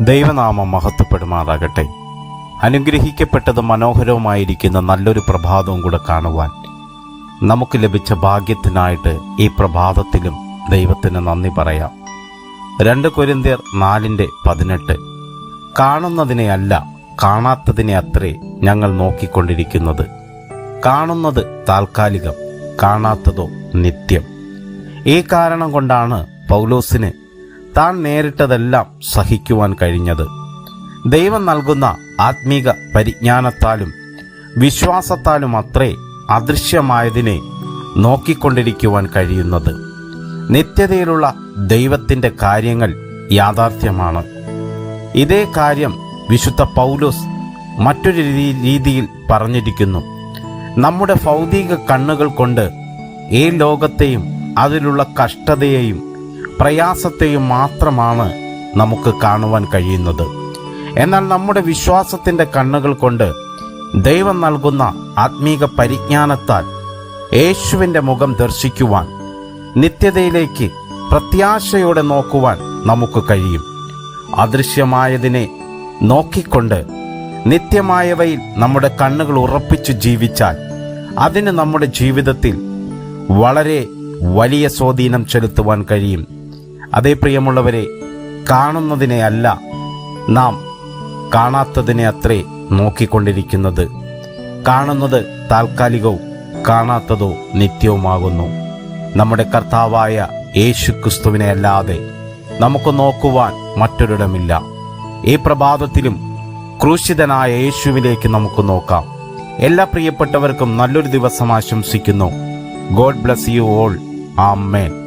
ദൈവനാമം മഹത്വപ്പെടുമാറാകട്ടെ. അനുഗ്രഹിക്കപ്പെട്ടതും മനോഹരവുമായിരിക്കുന്ന നല്ലൊരു പ്രഭാതവും കൂടെ കാണുവാൻ നമുക്ക് ലഭിച്ച ഭാഗ്യത്തിനായിട്ട് ഈ പ്രഭാതത്തിലും ദൈവത്തിന് നന്ദി പറയാം. രണ്ട് കൊരിന്തിയർ നാലിന്റെ പതിനെട്ട്. കാണുന്നതിനെ അല്ല കാണാത്തതിനെ അത്രേ ഞങ്ങൾ നോക്കിക്കൊണ്ടിരിക്കുന്നത്. കാണുന്നത് താൽക്കാലികം കാണാത്തതോ നിത്യം. ഈ കാരണം കൊണ്ടാണ് പൗലോസിന് താൻ നേരിട്ടതെല്ലാം സഹിക്കുവാൻ കഴിഞ്ഞത്. ദൈവം നൽകുന്ന ആത്മീക പരിജ്ഞാനത്താലും വിശ്വാസത്താലും അത്രേ അദൃശ്യമായതിനെ നോക്കിക്കൊണ്ടിരിക്കുവാൻ കഴിയുന്നത്. നിത്യതയിലുള്ള ദൈവത്തിന്റെ കാര്യങ്ങൾ യാഥാർത്ഥ്യമാണ്. ഇതേ കാര്യം വിശുദ്ധ പൗലോസ് മറ്റൊരു രീതിയിൽ പറഞ്ഞിരിക്കുന്നു. നമ്മുടെ ഭൗതിക കണ്ണുകൾ കൊണ്ട് ഈ ലോകത്തെയും അതിലുള്ള കഷ്ടതയെയും പ്രയാസത്തെയും മാത്രമാണ് നമുക്ക് കാണുവാൻ കഴിയുന്നത്. എന്നാൽ നമ്മുടെ വിശ്വാസത്തിന്റെ കണ്ണുകൾ കൊണ്ട് ദൈവം നൽകുന്ന ആത്മീക പരിജ്ഞാനത്താൽ യേശുവിന്റെ മുഖം ദർശിക്കുവാൻ നിത്യതയിലേക്ക് പ്രത്യാശയോടെ നോക്കുവാൻ നമുക്ക് കഴിയും. അദൃശ്യമായതിനെ നോക്കിക്കൊണ്ട് നിത്യമായവയിൽ നമ്മുടെ കണ്ണുകൾ ഉറപ്പിച്ചു ജീവിച്ചാൽ അതിന് നമ്മുടെ ജീവിതത്തിൽ വളരെ വലിയ സ്വാധീനം ചെലുത്തുവാൻ കഴിയും. അതേ പ്രിയമുള്ളവരെ കാണുന്നതിനെ അല്ല നാം കാണാത്തതിനെ അത്രേ നോക്കിക്കൊണ്ടിരിക്കുന്നത്. കാണുന്നത് താൽക്കാലികവും കാണാത്തതോ നിത്യവുമാകുന്നു. നമ്മുടെ കർത്താവായ യേശു ക്രിസ്തുവിനെ അല്ലാതെ നമുക്ക് നോക്കുവാൻ മറ്റൊരിടമില്ല. ഈ പ്രഭാതത്തിലും ക്രൂശിതനായ യേശുവിലേക്ക് നമുക്ക് നോക്കാം. എല്ലാ പ്രിയപ്പെട്ടവർക്കും നല്ലൊരു ദിവസം ആശംസിക്കുന്നു. God bless you all. Amen.